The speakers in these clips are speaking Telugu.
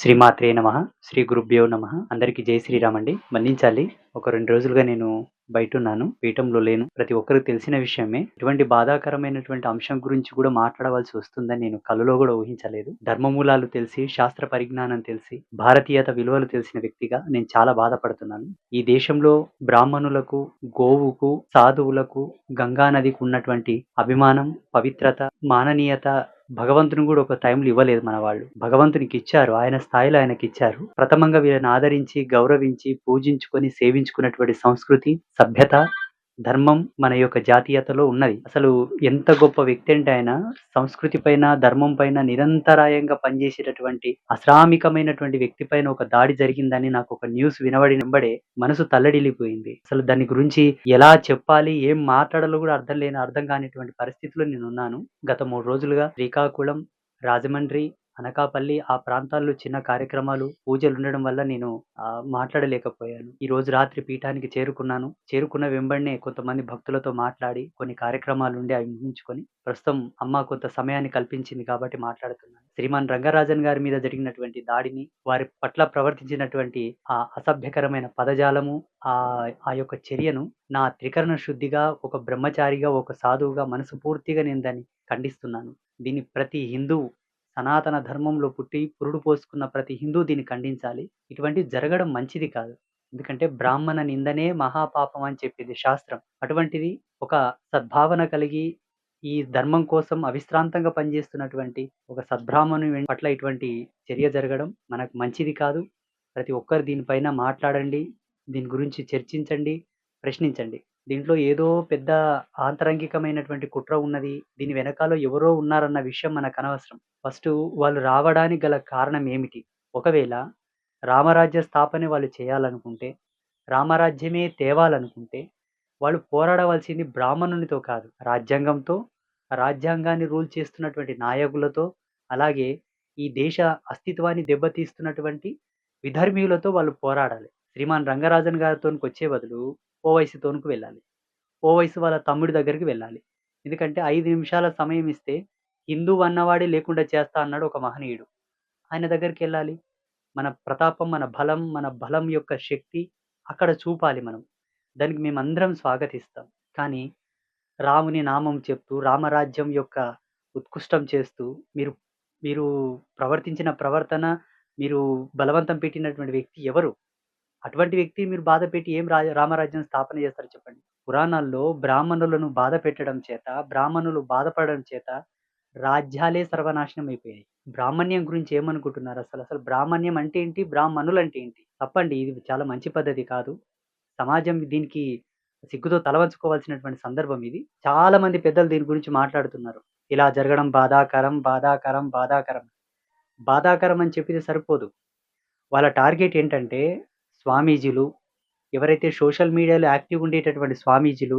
శ్రీమాత్రే నమ శ్రీ గురుభ్యో నమ. అందరికీ జై శ్రీరామ్ అండి మన్నించాలి. ఒక రెండు రోజులుగా నేను బయట ఉన్నాను. పీఠంలో లేను. ప్రతి ఒక్కరికి తెలిసిన విషయమే. ఇటువంటి బాధాకరమైనటువంటి అంశం గురించి కూడా మాట్లాడవలసి వస్తుందని నేను కలలో కూడా ఊహించలేదు. ధర్మమూలాలు తెలిసి శాస్త్ర పరిజ్ఞానం తెలిసి భారతీయత విలువలు తెలిసిన వ్యక్తిగా నేను చాలా బాధపడుతున్నాను. ఈ దేశంలో బ్రాహ్మణులకు గోవుకు సాధువులకు గంగా నదికి ఉన్నటువంటి అభిమానం పవిత్రత మాననీయత భగవంతుని కూడా ఒక టైంలో ఇవ్వలేదు మన వాళ్ళు. భగవంతునికి ఇచ్చారు ఆయన స్థాయిలో ఆయనకి ఇచ్చారు. ప్రథమంగా వీళ్ళని ఆదరించి గౌరవించి పూజించుకొని సేవించుకున్నటువంటి సంస్కృతి సభ్యత ధర్మం మన యొక్క జాతీయతలో ఉన్నది. అసలు ఎంత గొప్ప వ్యక్తి అంటే ఆయన. సంస్కృతి పైన ధర్మం పైన నిరంతరాయంగా పనిచేసేటటువంటి అశ్రామికమైనటువంటి వ్యక్తి పైన ఒక దాడి జరిగిందని నాకు ఒక న్యూస్ వినబడి వెంబడే మనసు తల్లడిల్లిపోయింది. అసలు దాని గురించి ఎలా చెప్పాలి ఏం మాట్లాడాలో కూడా అర్థం లేని అర్థం కానిటువంటి పరిస్థితిలో నేను ఉన్నాను గత మూడు రోజులుగా శ్రీకాకుళం రాజమండ్రి అనకాపల్లి ఆ ప్రాంతాల్లో చిన్న కార్యక్రమాలు పూజలు ఉండడం వల్ల నేను మాట్లాడలేకపోయాను. ఈ రోజు రాత్రి పీఠానికి చేరుకున్నాను. చేరుకున్న వెంబడినే కొంతమంది భక్తులతో మాట్లాడి కొన్ని కార్యక్రమాలు ఉండి అవి ముగించుకొని ప్రస్తుతం అమ్మ కొంత సమయాన్ని కల్పించింది కాబట్టి మాట్లాడుతున్నాను. శ్రీమాన్ రంగరాజన్ గారి మీద జరిగినటువంటి దాడిని వారి పట్ల ప్రవర్తించినటువంటి ఆ అసభ్యకరమైన పదజాలము ఆ ఆ యొక్క చర్యను నా త్రికరణ శుద్ధిగా ఒక బ్రహ్మచారిగా ఒక సాధువుగా మనసు పూర్తిగా నేను దాన్ని ఖండిస్తున్నాను. దీన్ని ప్రతి హిందువు సనాతన ధర్మంలో పుట్టి పురుడు పోసుకున్న ప్రతి హిందూ దీన్ని ఖండించాలి. ఇటువంటి జరగడం మంచిది కాదు. ఎందుకంటే బ్రాహ్మణ నిందనే మహాపాపం అని చెప్పింది శాస్త్రం. అటువంటిది ఒక సద్భావన కలిగి ఈ ధర్మం కోసం అవిశ్రాంతంగా పనిచేస్తున్నటువంటి ఒక సద్బ్రాహ్మణు పట్ల ఇటువంటి చర్య జరగడం మనకు మంచిది కాదు. ప్రతి ఒక్కరు దీనిపైన మాట్లాడండి. దీని గురించి చర్చించండి. ప్రశ్నించండి. దీంట్లో ఏదో పెద్ద ఆంతరంగికమైనటువంటి కుట్ర ఉన్నది. దీని వెనకాల ఎవరో ఉన్నారన్న విషయం మనకు అనవసరం. ఫస్ట్ వాళ్ళు రావడానికి గల కారణం ఏమిటి? ఒకవేళ రామరాజ్య స్థాపన వాళ్ళు చేయాలనుకుంటే రామరాజ్యమే తేవాలనుకుంటే వాళ్ళు పోరాడవలసింది బ్రాహ్మణునితో కాదు రాజ్యాంగంతో రాజ్యాంగాన్ని రూల్ చేస్తున్నటువంటి నాయకులతో అలాగే ఈ దేశ అస్తిత్వాన్ని దెబ్బతీస్తున్నటువంటి విధర్మీయులతో వాళ్ళు పోరాడాలి. శ్రీమాన్ రంగరాజన్ గారితో వచ్చే బదులు ఓవైసీతోనికి వెళ్ళాలి. ఓవైసీ వాళ్ళ తమ్ముడి దగ్గరికి వెళ్ళాలి. ఎందుకంటే ఐదు నిమిషాల సమయం ఇస్తే హిందూ అన్నవాడే లేకుండా చేస్తా అన్నాడు ఒక మహనీయుడు. ఆయన దగ్గరికి వెళ్ళాలి. మన ప్రతాపం మన బలం మన బలం యొక్క శక్తి అక్కడ చూపాలి మనం. దానికి మేమందరం స్వాగతిస్తాం. కానీ రాముని నామం చెప్తూ రామరాజ్యం యొక్క ఉత్కృష్టం చేస్తూ మీరు మీరు ప్రవర్తించిన ప్రవర్తన మీరు బలవంతం పెట్టినటువంటి వ్యక్తి ఎవరు? అటువంటి వ్యక్తి మీరు బాధ పెట్టి ఏం రాజ రామరాజ్యం స్థాపన చేస్తారు చెప్పండి? పురాణాల్లో బ్రాహ్మణులను బాధ పెట్టడం చేత బ్రాహ్మణులు బాధపడడం చేత రాజ్యాలే సర్వనాశనం అయిపోయాయి. బ్రాహ్మణ్యం గురించి ఏమనుకుంటున్నారు అసలు? అసలు బ్రాహ్మణ్యం అంటే ఏంటి? బ్రాహ్మణులు అంటే ఏంటి? తప్పండి ఇది చాలా మంచి పద్ధతి కాదు. సమాజం దీనికి సిగ్గుతో తలవంచుకోవాల్సినటువంటి సందర్భం ఇది. చాలా మంది పెద్దలు దీని గురించి మాట్లాడుతున్నారు. ఇలా జరగడం బాధాకరం బాధాకరం బాధాకరం. బాధాకరం అని చెప్పితే సరిపోదు. వాళ్ళ టార్గెట్ ఏంటంటే స్వామీజీలు ఎవరైతే సోషల్ మీడియాలో యాక్టివ్ ఉండేటటువంటి స్వామీజీలు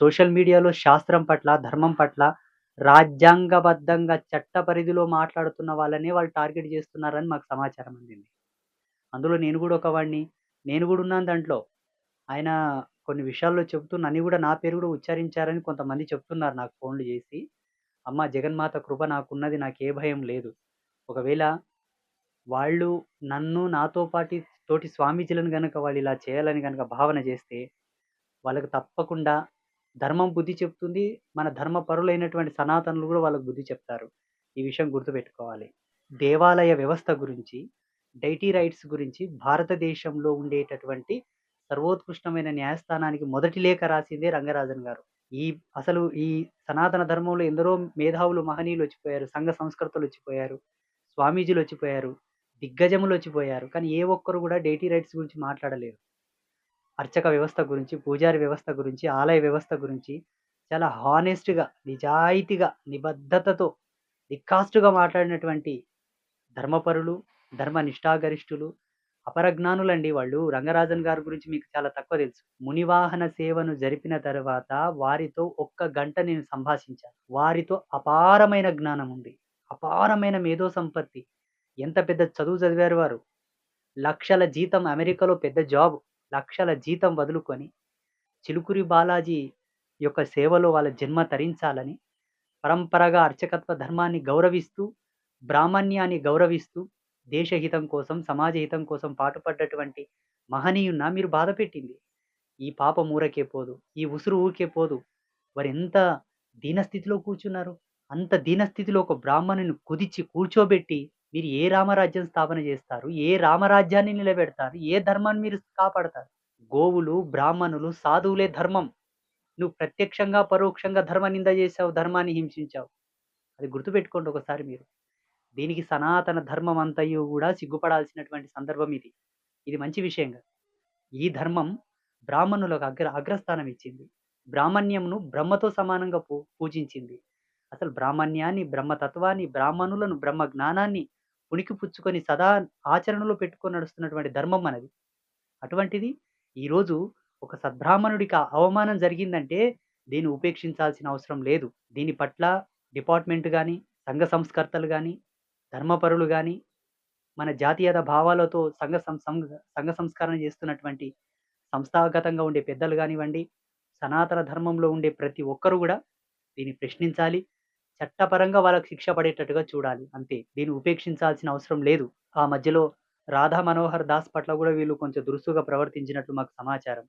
సోషల్ మీడియాలో శాస్త్రం పట్ల ధర్మం పట్ల రాజ్యాంగబద్ధంగా చట్ట పరిధిలో మాట్లాడుతున్న వాళ్ళనే వాళ్ళు టార్గెట్ చేస్తున్నారని మాకు సమాచారం అందింది. అందులో నేను కూడా ఒక వాడిని నేను కూడా ఉన్నాను దాంట్లో. ఆయన కొన్ని విషయాల్లో చెబుతూ నన్ను కూడా నా పేరు కూడా ఉచ్చరించారని కొంతమంది చెప్తున్నారు నాకు ఫోన్లు చేసి. అమ్మ జగన్మాత కృప నాకున్నది నాకు ఏ భయం లేదు. ఒకవేళ వాళ్ళు నన్ను నాతో పాటి తోటి స్వామీజీలను గనక వాళ్ళు ఇలా చేయాలని గనక భావన చేస్తే వాళ్ళకి తప్పకుండా ధర్మం బుద్ధి చెప్తుంది. మన ధర్మ పరులైనటువంటి సనాతనులు కూడా వాళ్ళకి బుద్ధి చెప్తారు. ఈ విషయం గుర్తుపెట్టుకోవాలి. దేవాలయ వ్యవస్థ గురించి డైటీ రైట్స్ గురించి భారతదేశంలో ఉండేటటువంటి సర్వోత్కృష్టమైన న్యాయస్థానానికి మొదటి లేఖ రాసిందే రంగరాజన్ గారు. ఈ అసలు ఈ సనాతన ధర్మంలో ఎందరో మేధావులు మహనీయులు వచ్చిపోయారు సంఘ సంస్కృతులు వచ్చిపోయారు స్వామీజీలు వచ్చిపోయారు. దిగ్గజములు వచ్చిపోయారు కానీ ఏ ఒక్కరు కూడా డేటీ రైట్స్ గురించి మాట్లాడలేరు. అర్చక వ్యవస్థ గురించి పూజారి వ్యవస్థ గురించి ఆలయ వ్యవస్థ గురించి చాలా హానెస్ట్గా నిజాయితీగా నిబద్ధతతో దిక్కాస్టుగా మాట్లాడినటువంటి ధర్మపరులు ధర్మ నిష్ఠాగరిష్ఠులు అపరజ్ఞానులండి వాళ్ళు. రంగరాజన్ గారి గురించి మీకు చాలా తక్కువ తెలుసు. మునివాహన సేవను జరిపిన తర్వాత వారితో ఒక్క గంట నేను సంభాషించాను వారితో అపారమైన జ్ఞానం ఉంది అపారమైన మేధో సంపత్తి ఎంత పెద్ద చదువు చదివారు వారు లక్షల జీతం అమెరికాలో పెద్ద జాబ్ లక్షల జీతం వదులుకొని చిలుకురి బాలాజీ యొక్క సేవలో వాళ్ళ జన్మ తరించాలని పరంపరగా అర్చకత్వ ధర్మాన్ని గౌరవిస్తూ బ్రాహ్మణ్యాన్ని గౌరవిస్తూ దేశహితం కోసం, సమాజ హితం కోసం పాటుపడ్డటువంటి మహనీయున్న మీరు బాధపెట్టింది. ఈ పాపం ఊరకే పోదు. ఈ ఉసురు ఊరికే పోదు. వారు ఎంత దీనస్థితిలో కూర్చున్నారు. అంత దీనస్థితిలో ఒక బ్రాహ్మణుని కుదిచి కూర్చోబెట్టి మీరు ఏ రామరాజ్యం స్థాపన చేస్తారు? ఏ రామరాజ్యాన్ని నిలబెడతారు? ఏ ధర్మాన్ని మీరు కాపాడతారు? గోవులు, బ్రాహ్మణులు, సాధువులే ధర్మం. నువ్వు ప్రత్యక్షంగా, పరోక్షంగా ధర్మ నింద చేశావు. ధర్మాన్ని హింసించావు. అది గుర్తుపెట్టుకోండి ఒకసారి మీరు. దీనికి సనాతన ధర్మం అంతయు కూడా సిగ్గుపడాల్సినటువంటి సందర్భం ఇది. ఇది మంచి విషయంగా ఈ ధర్మం బ్రాహ్మణులకు అగ్ర అగ్రస్థానం ఇచ్చింది. బ్రాహ్మణ్యంను బ్రహ్మతో సమానంగా పూ పూజించింది. అసలు బ్రాహ్మణ్యాన్ని, బ్రహ్మతత్వాన్ని, బ్రాహ్మణులను, బ్రహ్మ జ్ఞానాన్ని పుణికి పుచ్చుకొని సదా ఆచరణలో పెట్టుకొని నడుస్తున్నటువంటి ధర్మం అనేది అటువంటిది ఈరోజు ఒక సద్బ్రాహ్మణుడికి అవమానం జరిగిందంటే దీన్ని ఉపేక్షించాల్సిన అవసరం లేదు. దీని పట్ల డిపార్ట్‌మెంట్ కానీ సంఘ సంస్కర్తలు కానీ ధర్మపరులు కానీ మన జాతీయత భావాలతో సంఘ సం సంఘ సంస్కరణ చేస్తున్నటువంటి సంస్థాగతంగా ఉండే పెద్దలు కానివ్వండి సనాతన ధర్మంలో ఉండే ప్రతి ఒక్కరు కూడా దీన్ని ప్రశ్నించాలి. చట్టపరంగా వాళ్ళకి శిక్ష పడేటట్టుగా చూడాలి అంతే. దీన్ని ఉపేక్షించాల్సిన అవసరం లేదు. ఆ మధ్యలో రాధా మనోహర్ దాస్ పట్ల కూడా వీళ్ళు కొంచెం దురుసుగా ప్రవర్తించినట్లు మాకు సమాచారం.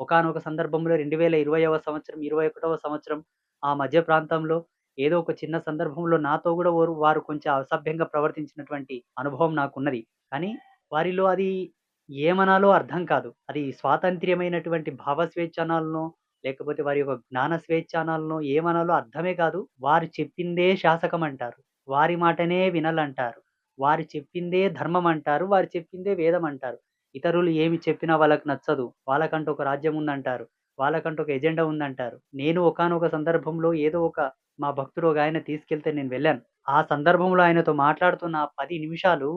ఒకానొక సందర్భంలో 2020వ సంవత్సరం, 21వ సంవత్సరం ఆ మధ్య ప్రాంతంలో ఏదో ఒక చిన్న సందర్భంలో నాతో కూడా వారు వారు కొంచెం అసభ్యంగా ప్రవర్తించినటువంటి అనుభవం నాకున్నది. కానీ వారిలో అది ఏమనాలో అర్థం కాదు. అది స్వాతంత్ర్యమైనటువంటి భావస్వేచ్ఛనాలను లేకపోతే వారి యొక్క జ్ఞాన స్వేచ్ఛానాలనో ఏమనాలో అర్థమే కాదు. వారు చెప్పిందే శాసకం అంటారు. వారి మాటనే వినాలంటారు. వారు చెప్పిందే ధర్మం అంటారు. వారు చెప్పిందే వేదం అంటారు. ఇతరులు ఏమి చెప్పినా వాళ్ళకి నచ్చదు. వాళ్ళకంటూ ఒక రాజ్యం ఉందంటారు. వాళ్ళకంటూ ఒక ఎజెండా ఉందంటారు. నేను ఒకానొక సందర్భంలో ఏదో ఒక మా భక్తుడు ఒకాయన తీసుకెళ్తే నేను వెళ్ళాను. ఆ సందర్భంలో ఆయనతో మాట్లాడుతున్న ఆ 10 నిమిషాలు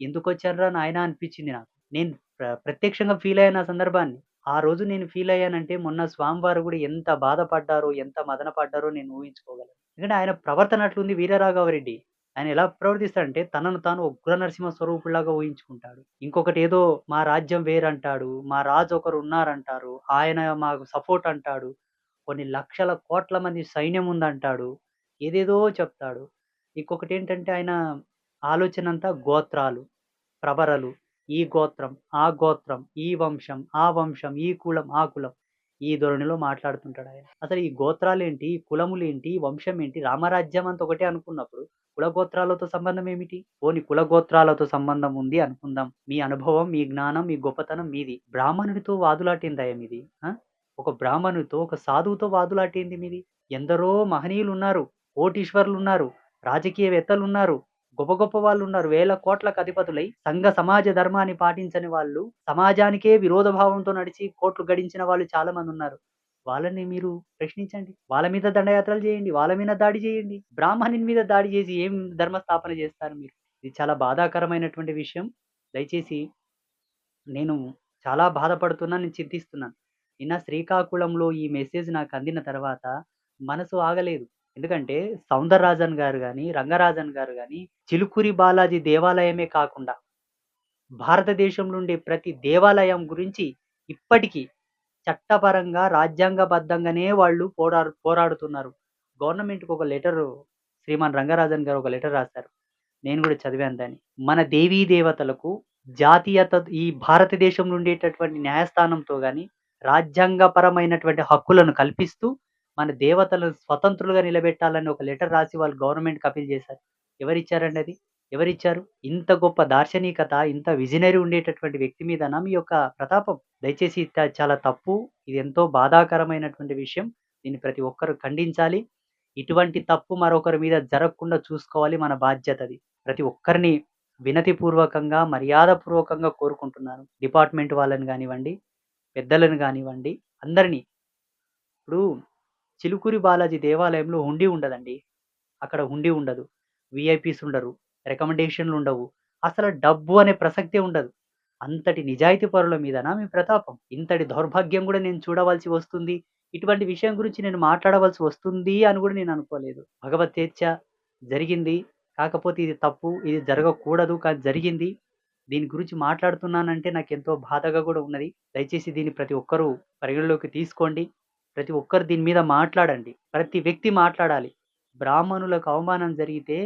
ఎందుకొచ్చానురా నాయనా అనిపించింది నాకు. నేను ప్ర ప్రత్యక్షంగా ఫీల్ అయిన సందర్భాన్ని. ఆ రోజు నేను ఫీల్ అయ్యానంటే మొన్న స్వామివారు కూడా ఎంత బాధపడ్డారో, ఎంత మదన పడ్డారో నేను ఊహించుకోగలను. ఎందుకంటే ఆయన ప్రవర్తన అట్లుంది వీరరాఘవరెడ్డి. ఆయన ఎలా ప్రవర్తిస్తాడంటే తనను తాను ఉగ్ర నరసింహ స్వరూపులాగా ఊహించుకుంటాడు. ఇంకొకటి ఏదో మా రాజ్యం వేరంటాడు. మా రాజు ఒకరు ఉన్నారంటారు. ఆయన మాకు సపోర్ట్ అంటాడు. కొన్ని లక్షల కోట్ల మంది సైన్యం ఉందంటాడు. ఏదేదో చెప్తాడు. ఇంకొకటి ఏంటంటే ఆయన ఆలోచన అంతా గోత్రాలు, ప్రభరలు ఈ గోత్రం, ఆ గోత్రం, ఈ వంశం, ఆ వంశం, ఈ కులం, ఆ కులం. ఈ ధోరణిలో మాట్లాడుతుంటాడాయన. అసలు ఈ గోత్రాలేంటి? ఏంటి కులములేంటి? ఈ వంశం ఏంటి? రామరాజ్యం అంత ఒకటే అనుకున్నప్పుడు కులగోత్రాలతో సంబంధం ఏమిటి? పోని కులగోత్రాలతో సంబంధం ఉంది అనుకుందాం. మీ అనుభవం, మీ జ్ఞానం, మీ గొప్పతనం మీది. బ్రాహ్మణుడితో వాదులాటిందయం మీది? ఒక బ్రాహ్మణుడితో, ఒక సాధువుతో వాదులాటింది మీది? ఎందరో మహనీయులు ఉన్నారు ఓటీశ్వరులు ఉన్నారు రాజకీయవేత్తలు ఉన్నారు గొప్ప గొప్ప వాళ్ళు ఉన్నారు వేల కోట్లకు అధిపతులై సంఘ సమాజ ధర్మాన్ని పాటించని వాళ్ళు, సమాజానికే విరోధ భావంతో నడిచి కోట్లు గడించిన వాళ్ళు చాలా మందున్నారు. వాళ్ళని మీరు ప్రశ్నించండి. వాళ్ళ మీద దండయాత్రలు చేయండి. వాళ్ళ మీద దాడి చేయండి. బ్రాహ్మణుని మీద దాడి చేసి ఏం ధర్మ స్థాపన చేస్తారు మీరు? ఇది చాలా బాధాకరమైనటువంటి విషయం. దయచేసి నేను చాలా బాధపడుతున్నాను. నేను చింతిస్తున్నాను. నిన్న శ్రీకాకుళంలో ఈ మెసేజ్ నాకు అందిన తర్వాత మనసు ఆగలేదు. ఎందుకంటే సౌందరరాజన్ గారు కానీ రంగరాజన్ గారు కానీ చిలుకూరి బాలాజీ దేవాలయమే కాకుండా భారతదేశంలో ఉండే ప్రతి దేవాలయం గురించి ఇప్పటికీ చట్టపరంగా, రాజ్యాంగబద్ధంగానే వాళ్ళు పోరాడు పోరాడుతున్నారు. గవర్నమెంట్‌కి ఒక లెటరు శ్రీమాన్ రంగరాజన్ గారు ఒక లెటర్ రాశారు నేను కూడా చదివాను దాన్ని. మన దేవీ దేవతలకు జాతీయత ఈ భారతదేశంలో ఉండేటటువంటి న్యాయస్థానంతో కానీ రాజ్యాంగపరమైనటువంటి హక్కులను కల్పిస్తూ మన దేవతలను స్వతంత్రులుగా నిలబెట్టాలని ఒక లెటర్ రాసి వాళ్ళు గవర్నమెంట్‌కి అప్పీల్ చేశారు. ఎవరిచ్చారండి అది? ఎవరిచ్చారు? ఇంత గొప్ప దార్శనికత, ఇంత విజనరీ ఉండేటటువంటి వ్యక్తి మీద మీ యొక్క ప్రతాపం? దయచేసి చాలా తప్పు. ఇది ఎంతో బాధాకరమైనటువంటి విషయం. దీన్ని ప్రతి ఒక్కరు ఖండించాలి. ఇటువంటి తప్పు మరొకరి మీద జరగకుండా చూసుకోవాలి మన బాధ్యతది. ప్రతి ఒక్కరిని వినతిపూర్వకంగా, మర్యాదపూర్వకంగా కోరుకుంటున్నాను. డిపార్ట్‌మెంట్ వాళ్ళని కానివ్వండి పెద్దలను కానివ్వండి అందరిని. ఇప్పుడు చిలుకూరి బాలాజీ దేవాలయంలో హుండీ ఉండదండి. అక్కడ హుండీ ఉండదు. వీఐపీస్ ఉండరు. రికమెండేషన్లు ఉండవు అసలు డబ్బు అనే ప్రసక్తే ఉండదు. అంతటి నిజాయితీ పరుల మీదనా మీ ప్రతాపం? ఇంతటి దౌర్భాగ్యం కూడా నేను చూడవలసి వస్తుంది. ఇటువంటి విషయం గురించి నేను మాట్లాడవలసి వస్తుంది అని కూడా నేను అనుకోలేదు. భగవతేచ్ఛ జరిగింది. కాకపోతే ఇది తప్పు. ఇది జరగకూడదు. కానీ జరిగింది. దీని గురించి మాట్లాడుతున్నానంటే నాకు ఎంతో బాధగా కూడా ఉన్నది. దయచేసి దీన్ని ప్రతి ఒక్కరూ పరిగణలోకి తీసుకోండి. ప్రతి ఒక్కరు దీని మీద మాట్లాడండి. ప్రతి వ్యక్తి మాట్లాడాలి. బ్రాహ్మణులకు అవమానం జరిగితే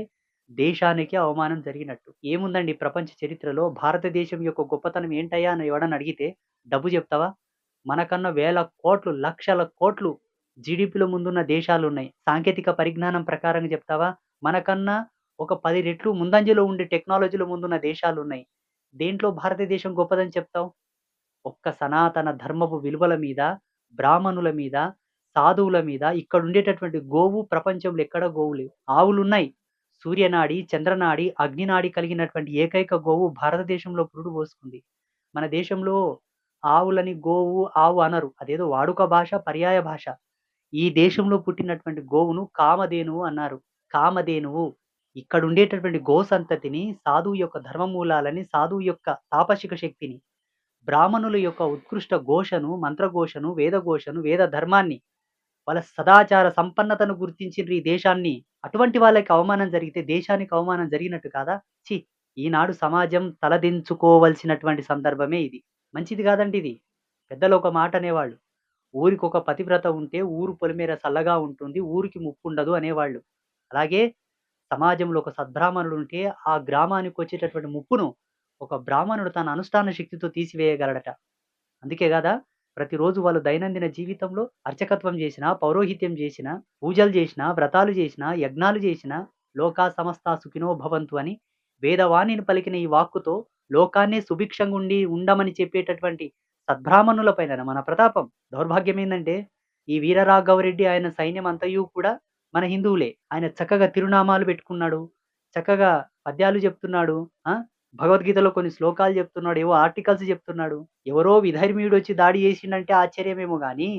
దేశానికి అవమానం జరిగినట్టు. ఏముందండి ప్రపంచ చరిత్రలో భారతదేశం యొక్క గొప్పతనం ఏంటయ్యా అని ఎవడని అడిగితే డబ్బు చెప్తావా? మనకన్నా వేల కోట్లు, లక్షల కోట్లు జీడిపిలో ముందున్న దేశాలు ఉన్నాయి సాంకేతిక పరిజ్ఞానం ప్రకారంగా చెప్తావా? మనకన్నా ఒక పది రెట్లు ముందంజలో ఉండే టెక్నాలజీలో ముందున్న దేశాలున్నాయి. దేంట్లో భారతదేశం గొప్పదని చెప్తావు? ఒక్క సనాతన ధర్మపు విలువల మీద, బ్రాహ్మణుల మీద, సాధువుల మీద ఇక్కడ ఉండేటటువంటి గోవు ప్రపంచంలో ఎక్కడ గోవు లేవు. ఆవులున్నాయి. సూర్యనాడి, చంద్రనాడి, అగ్నినాడి కలిగినటువంటి ఏకైక గోవు భారతదేశంలో పురుడు పోసుకుంది. మన దేశంలో ఆవులని గోవు, ఆవు అనరు. అదేదో వాడుక భాష, పర్యాయ భాష. ఈ దేశంలో పుట్టినటువంటి గోవును కామధేనువు అన్నారు. కామధేనువు. ఇక్కడ ఉండేటటువంటి గో సంతతిని, సాధువు యొక్క ధర్మమూలాలని, సాధువు యొక్క తాపసిక శక్తిని, బ్రాహ్మణుల యొక్క ఉత్కృష్ట ఘోషను, మంత్రఘోషను, వేదఘోషను, వేద ధర్మాన్ని, వాళ్ళ సదాచార సంపన్నతను గుర్తించిన ఈ దేశాన్ని. అటువంటి వాళ్ళకి అవమానం జరిగితే దేశానికి అవమానం జరిగినట్టు కాదా? ఛీ! ఈనాడు సమాజం తలదించుకోవలసినటువంటి సందర్భమే ఇది. మంచిది కాదండి ఇది. పెద్దలు ఒక మాట అనేవాళ్ళు. ఊరికొక పతివ్రత ఉంటే ఊరు పొలిమేర సల్లగా ఉంటుంది. ఊరికి ముప్పుండదు అనేవాళ్ళు. అలాగే సమాజంలో ఒక సద్బ్రాహ్మణుడు ఉంటే ఆ గ్రామానికి వచ్చేటటువంటి ముప్పును ఒక బ్రాహ్మణుడు తన అనుష్ఠాన శక్తితో తీసివేయగలడట. అందుకే కదా ప్రతిరోజు వాళ్ళు దైనందిన జీవితంలో అర్చకత్వం చేసినా, పౌరోహిత్యం చేసినా, పూజలు చేసినా, వ్రతాలు చేసినా, యజ్ఞాలు చేసినా లోకా సమస్త సుఖినో భవంతు అని వేదవాణిని పలికిన ఈ వాక్కుతో లోకాన్నే సుభిక్షంగుండి ఉండమని చెప్పేటటువంటి సద్బ్రాహ్మణుల పైన మన ప్రతాపం. దౌర్భాగ్యం ఏంటంటే ఈ వీరరాఘవరెడ్డి ఆయన సైన్యం అంతయు కూడా మన హిందువులే. ఆయన చక్కగా తిరునామాలు పెట్టుకున్నాడు. చక్కగా పద్యాలు చెప్తున్నాడు. భగవద్గీతలో కొన్ని శ్లోకాలు చెప్తున్నాడు. ఏవో ఆర్టికల్స్ చెప్తున్నాడు. ఎవరో విధర్మీయుడొచ్చి దాడి చేసిండంటే ఆశ్చర్యమేమో కానీ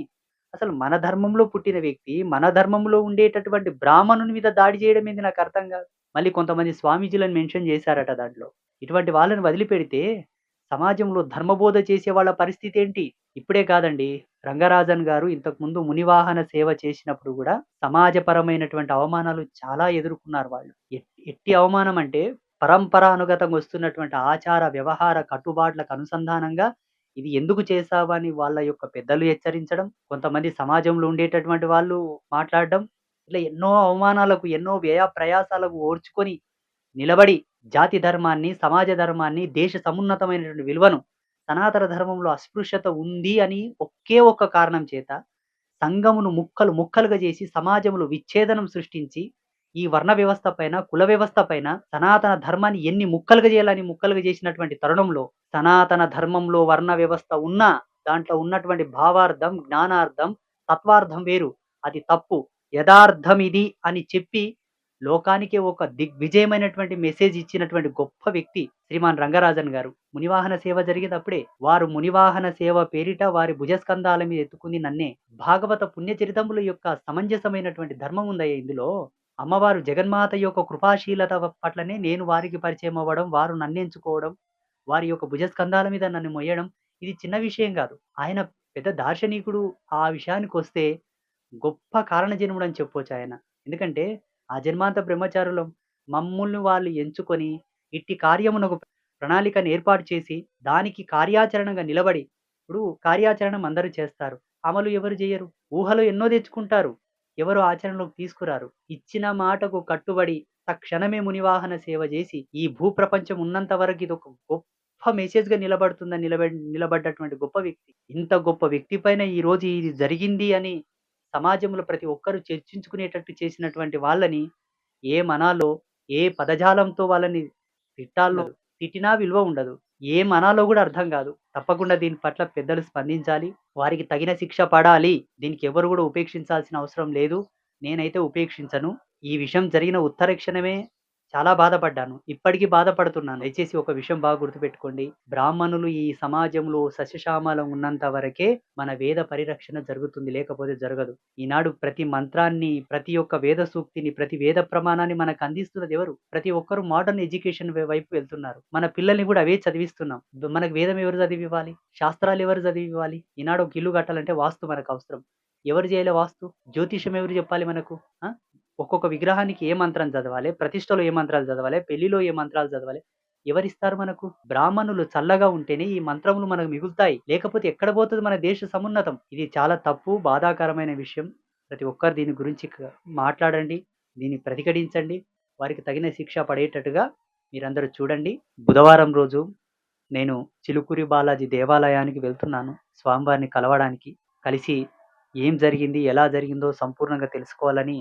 అసలు మన ధర్మంలో పుట్టిన వ్యక్తి, మన ధర్మంలో ఉండేటటువంటి బ్రాహ్మణుని మీద దాడి చేయడం ఏంది నాకు అర్థం కాదు. మళ్ళీ కొంతమంది స్వామీజీలను మెన్షన్ చేశారట దాంట్లో. ఇటువంటి వాళ్ళని వదిలిపెడితే సమాజంలో ధర్మబోధ చేసే వాళ్ళ పరిస్థితి ఏంటి? ఇప్పుడే కాదండి. రంగరాజన్ గారు ఇంతకుముందు మునివాహన సేవ చేసినప్పుడు కూడా సమాజపరమైనటువంటి అవమానాలు చాలా ఎదుర్కొన్నారు వాళ్ళు. ఎట్టి అవమానం అంటే పరంపరానుగతంగా వస్తున్నటువంటి ఆచార, వ్యవహార కట్టుబాట్లకు అనుసంధానంగా ఇది ఎందుకు చేశావని వాళ్ళ యొక్క పెద్దలు హెచ్చరించడం, కొంతమంది సమాజంలో ఉండేటటువంటి వాళ్ళు మాట్లాడడం, ఇట్లా ఎన్నో అవమానాలకు, ఎన్నో వ్యయ ప్రయాసాలకు ఓర్చుకొని నిలబడి జాతి ధర్మాన్ని, సమాజ ధర్మాన్ని, దేశ సమున్నతమైనటువంటి విలువను సనాతన ధర్మంలో అస్పృశ్యత ఉంది అని ఒకే ఒక్క కారణం చేత సంఘమును ముక్కలు ముక్కలుగా చేసి సమాజంలో విచ్ఛేదనం సృష్టించి ఈ వర్ణ వ్యవస్థ పైన, కుల వ్యవస్థ పైన సనాతన ధర్మాన్ని ఎన్ని ముక్కలుగా చేయాలని ముక్కలుగా చేసినటువంటి తరుణంలో సనాతన ధర్మంలో వర్ణ వ్యవస్థ ఉన్నా దాంట్లో ఉన్నటువంటి భావార్థం, జ్ఞానార్థం, తత్వార్థం వేరు. అది తప్పు. యథార్థం ఇది అని చెప్పి లోకానికి ఒక దిగ్విజయమైనటువంటి మెసేజ్ ఇచ్చినటువంటి గొప్ప వ్యక్తి శ్రీమాన్ రంగరాజన్ గారు. మునివాహన సేవ జరిగేటప్పుడే వారు మునివాహన సేవ పేరిట వారి భుజస్కంధాల మీద ఎత్తుకుంది నన్నే. భాగవత పుణ్యచరితముల యొక్క సమంజసమైనటువంటి ధర్మం ఉందయ్య ఇందులో. అమ్మవారు జగన్మాత యొక్క కృపాశీలత పట్లనే నేను వారికి పరిచయం అవ్వడం, వారు నన్నెంచుకోవడం, వారి యొక్క భుజస్కంధాల మీద నన్ను మొయ్యడం ఇది చిన్న విషయం కాదు. ఆయన పెద్ద దార్శనికుడు. ఆ విషయానికి వస్తే గొప్ప కారణజన్ముడు అని చెప్పొచ్చు ఆయన. ఎందుకంటే ఆ జన్మాంత బ్రహ్మచారులం మమ్ముల్ని వాళ్ళు ఎంచుకొని ఇట్టి కార్యమునకు ప్రణాళికను ఏర్పాటు చేసి దానికి కార్యాచరణగా నిలబడి ఇప్పుడు కార్యాచరణం అందరూ చేస్తారు. అమలు ఎవరు చేయరు. ఊహలు ఎన్నో తెచ్చుకుంటారు. ఎవరు ఆచరణలోకి తీసుకురారు. ఇచ్చిన మాటకు కట్టుబడి తక్షణమే మునివాహన సేవ చేసి ఈ భూప్రపంచం ఉన్నంత వరకు ఇది ఒక గొప్ప మెసేజ్‌గా నిలబడుతుందని నిలబ నిలబడ్డటువంటి గొప్ప వ్యక్తి. ఇంత గొప్ప వ్యక్తి పైన ఈరోజు ఇది జరిగింది అని సమాజంలో ప్రతి ఒక్కరూ చర్చించుకునేటట్టు చేసినటువంటి వాళ్ళని ఏమనాలో, ఏ పదజాలంతో వాళ్ళని తిట్టాలో, తిట్టినా విలువ ఉండదు. ఏమనాలో కూడా అర్థం కాదు. తప్పకుండా దీని పట్ల పెద్దలు స్పందించాలి. వారికి తగిన శిక్ష పడాలి. దీనికి ఎవరు కూడా ఉపేక్షించాల్సిన అవసరం లేదు. నేనైతే ఉపేక్షించను. ఈ విషయం జరిగిన ఉత్తర క్షణమే చాలా బాధపడ్డాను. ఇప్పటికీ బాధపడుతున్నాను. దయచేసి ఒక విషయం బాగా గుర్తుపెట్టుకోండి. బ్రాహ్మణులు ఈ సమాజంలో సస్యశ్యామలం ఉన్నంత వరకే మన వేద పరిరక్షణ జరుగుతుంది. లేకపోతే జరగదు. ఈనాడు ప్రతి మంత్రాన్ని, ప్రతి ఒక్క వేద సూక్తిని, ప్రతి వేద ప్రమాణాన్ని మనకు అందిస్తున్నది ఎవరు? ప్రతి ఒక్కరు మోడర్న్ ఎడ్యుకేషన్ వైపు వెళ్తున్నారు. మన పిల్లల్ని కూడా అవే చదివిస్తున్నాం. మనకు వేదం ఎవరు చదివివ్వాలి? శాస్త్రాలు ఎవరు చదివివ్వాలి? ఈనాడు ఒక ఇల్లు కట్టాలంటే వాస్తు మనకు అవసరం. ఎవరు చేయాలి వాస్తు? జ్యోతిషం ఎవరు చెప్పాలి మనకు? ఒక్కొక్క విగ్రహానికి ఏ మంత్రం చదవాలి? ప్రతిష్టలో ఏ మంత్రాలు చదవాలి? పెళ్ళిలో ఏ మంత్రాలు చదవాలి? ఎవరిస్తారు మనకు? బ్రాహ్మణులు చల్లగా ఉంటేనే ఈ మంత్రములు మనకు మిగులుతాయి. లేకపోతే ఎక్కడ పోతుంది మన దేశ సమున్నతం. ఇది చాలా తప్పు, బాధాకరమైన విషయం. ప్రతి ఒక్కరు దీని గురించి మాట్లాడండి. దీన్ని ప్రతిఘటించండి. వారికి తగిన శిక్ష పడేటట్టుగా మీరందరూ చూడండి బుధవారం రోజు నేను చిలుకూరి బాలాజీ దేవాలయానికి వెళ్తున్నాను స్వామివారిని కలవడానికి కలిసి ఏం జరిగింది ఎలా జరిగిందో సంపూర్ణంగా తెలుసుకోవాలని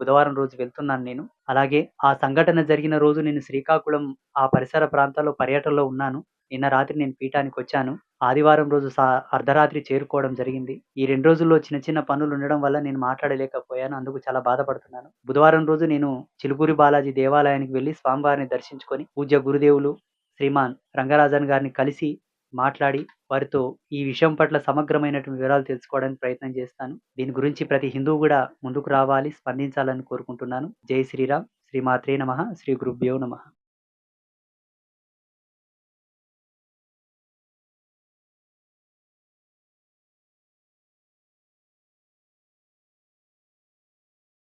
బుధవారం రోజు వెళ్తున్నాను నేను. అలాగే ఆ సంఘటన జరిగిన రోజు నేను శ్రీకాకుళం ఆ పరిసర ప్రాంతాల్లో పర్యటనలో ఉన్నాను. నిన్న రాత్రి నేను పీఠానికి వచ్చాను. ఆదివారం రోజు సా అర్ధరాత్రి చేరుకోవడం జరిగింది. ఈ రెండు రోజుల్లో చిన్న చిన్న పనులు ఉండడం వల్ల నేను మాట్లాడలేకపోయాను. అందుకు చాలా బాధపడుతున్నాను. బుధవారం రోజు నేను చిలుకూరి బాలాజీ దేవాలయానికి వెళ్ళి స్వామివారిని దర్శించుకొని పూజ్య గురుదేవులు శ్రీమాన్ రంగరాజన్ గారిని కలిసి మాట్లాడి వారితో ఈ విషయం పట్ల సమగ్రమైనటువంటి వివరాలు తెలుసుకోవడానికి ప్రయత్నం చేస్తాను. దీని గురించి ప్రతి హిందువు కూడా ముందుకు రావాలి స్పందించాలని కోరుకుంటున్నాను. జై శ్రీరామ్. శ్రీమాత్రే నమ. శ్రీ గురుభ్యో నమ.